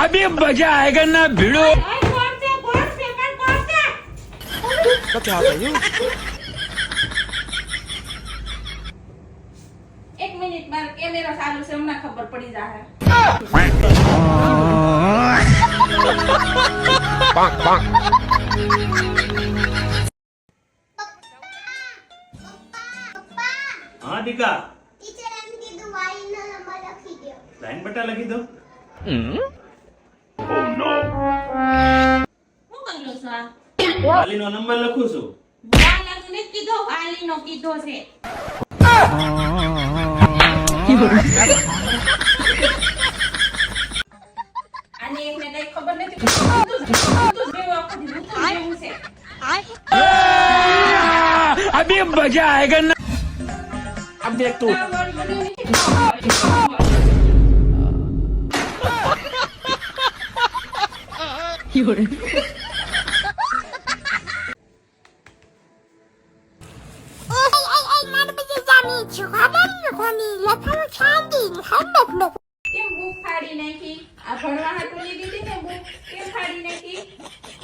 अभी मजा आएगा ना भिड़ो ઓય, કોણ છે કોણ છે પણ કોણ છે तो क्या बताइए એક મિનિટ મારો કેમેરો ચાલુ છે હમણાં ખબર પડી જાહે હા દીકા ટીચર એમ કીધું વાઈનો નંબર લખી દો લાઈન બટા લખી દો શું કરેલો છો આ વાલીનો નંબર લખું છું વાલાનો નથી કીધો વાલીનો કીધો છે આને એકને કઈ ખબર નથી કે શું કીધું છે. કીધું જ જેવું આખું ઋતુ જેવું છે अभी मजा आएगा ना अब देख तू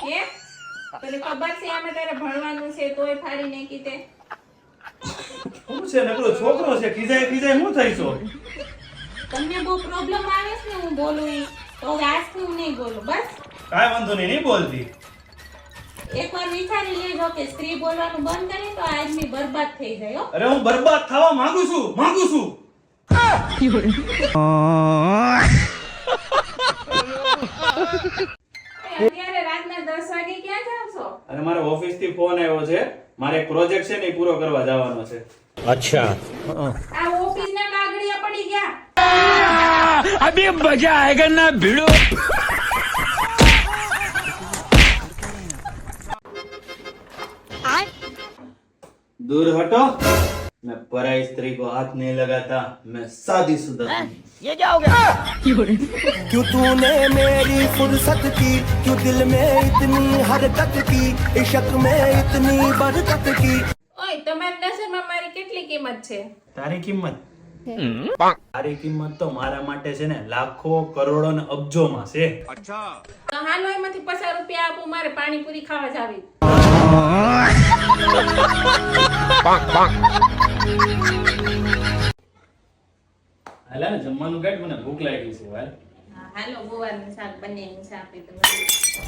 હે? તને ખબર છે આમાં તારે ભણવાનું છે તોય ફાડી નાખી તે. શું છે નકરો છોકરો છે? ખીજાય ખીજાય શું થઈ છો તમને બહુ પ્રોબ્લેમ આવે છે ને હું બોલું તો આજથી હું નહીં બોલું. બસ. કાંઈ વાંધો નહીં નહીં બોલતી એકવાર વિચારી લેજો કે સ્ત્રી બોલવાનું બંધ કરે તો આદમી બરબાદ થઈ જાય હો અરે હું બરબાદ થવા માંગુ છું માંગુ છું અત્યારે રાતના દસ વાગે ક્યાં જાવ છો અરે મારે ઓફિસ થી ફોન આવ્યો છે મારે એક પ્રોજેક્ટ છે ને એ પૂરો કરવા જવાનો છે આ ઓફિસ ના કાગળિયા પડી ગયા अभी मजा आएगा ना भिड़ो दूर हटो मैं पराई स्त्री को हाथ नहीं लगाता मैं शादीशुदा हूं ये क्या हो गया क्यों तूने मेरी फुर्सत की क्यों दिल में इतनी हरकत की इश्क में इतनी बरकत की ઓય તમારી નજરમાં મારી કેટલી કિંમત છે તારી કિંમત તારી કિંમત તો મારા માટે છે ને લાખો કરોડો ને અબજોમાં છે. તો હાલો એમાંથી પચાસ રૂપિયા આપું મારે પાણીપુરી ખાવા જાવી હાલા ને જમવાનું કાઢ મને ભૂખ લાગી છે વાર હાલો ગુવારનું શાક બંનેનું શાક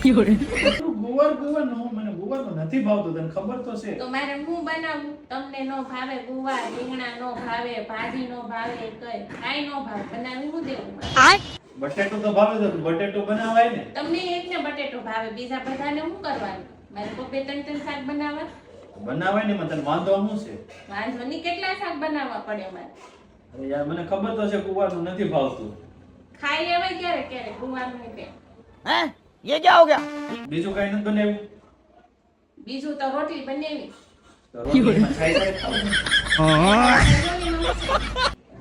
ગુવાર ગુવાર નો મને ગુવારનું નથી ભાવતું તને ખબર તો છે. તો મારે હું બનાવું? તમને નો ભાવે ગુવાર રીંગણા નો ભાવે ભાજી નો ભાવે કઈ કાઈ નો ભાવ. બનાવી હું દેવું? બટેટો તો ભાવે તો બટેટો બનાવાય ને. તમને એકને બટેટો ભાવે બીજા બધાને શું કરવાનું? મારે પપ્પે ત્રણ ત્રણ શાક બનાવવા? બનાવાય ને મને વાંધો શું છે? વાંધો નહીં કેટલા શાક બનાવવા પડે મારે અરે યાર મને ખબર તો છે કુવાનું નથી ભાવતું. ખાઈ લેવાય ક્યારે ક્યારે કુવારનું કે હે? યે ક્યાં હો ગયા? બીજું કઈ નથી બનાવ્યું? બીજું તો રોટલી બનાવી.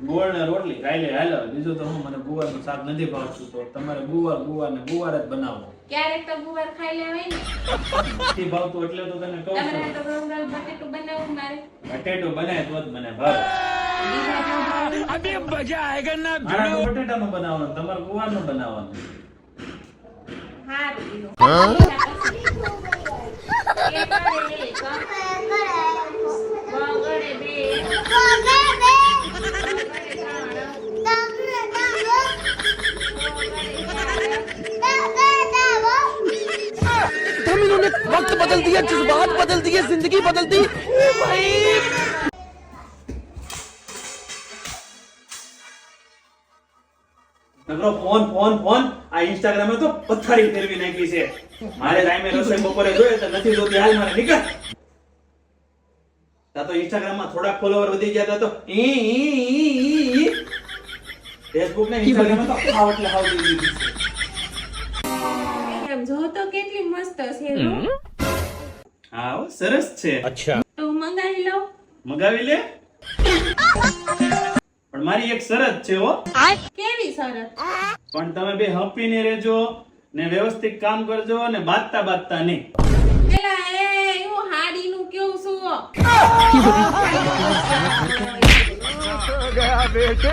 ગુવાર ને રોટલી કાલે હાલો. બીજું તો મને ગુવારનું શાક નથી ભાવતું તો તમારે ગુવાર ગુવાર ને ગુવાર જ બનાવો. એટલે તો તને કહું બટેટું બનાય તો જ મને ભાવે. અબે મજા બટેટા નું બનાવવાનું તમારે ગુવારનું બનાવવાનું वक्त बदल दिया जज्बात बदल दिए ज़िंदगी बदल दी। भाई નકરો ફોન ફોન ફોન. આ ઇન્સ્ટાગ્રામે તો પથારી ફેરવી નાખી છે. મારે ટાઈમે રસોઈ બપોરે જોઈએ તો નથી જોતી. હાલ મારે નીકળ. તા તો ઇન્સ્ટાગ્રામમાં થોડાક ફોલોવર વધી ગયા તા તો ફેસબુક ને ઇન્સ્ટાગ્રામ તો હાવ એટલે હાવ દીધી છે. એમ જો તો કેટલી મસ્ત છે. હા. સરસ છે. તો હું મંગાવી લઉં મગાવી લે? મારી એક શરત છે હો. કેવી શરત? પણ તમે બે હપી ને રહેજો ને વ્યવસ્થિત કામ કરજો ને બાતતા બાતતા નહીં. એલા એ હું હાડી નું કેવું છું? ગયા બેટે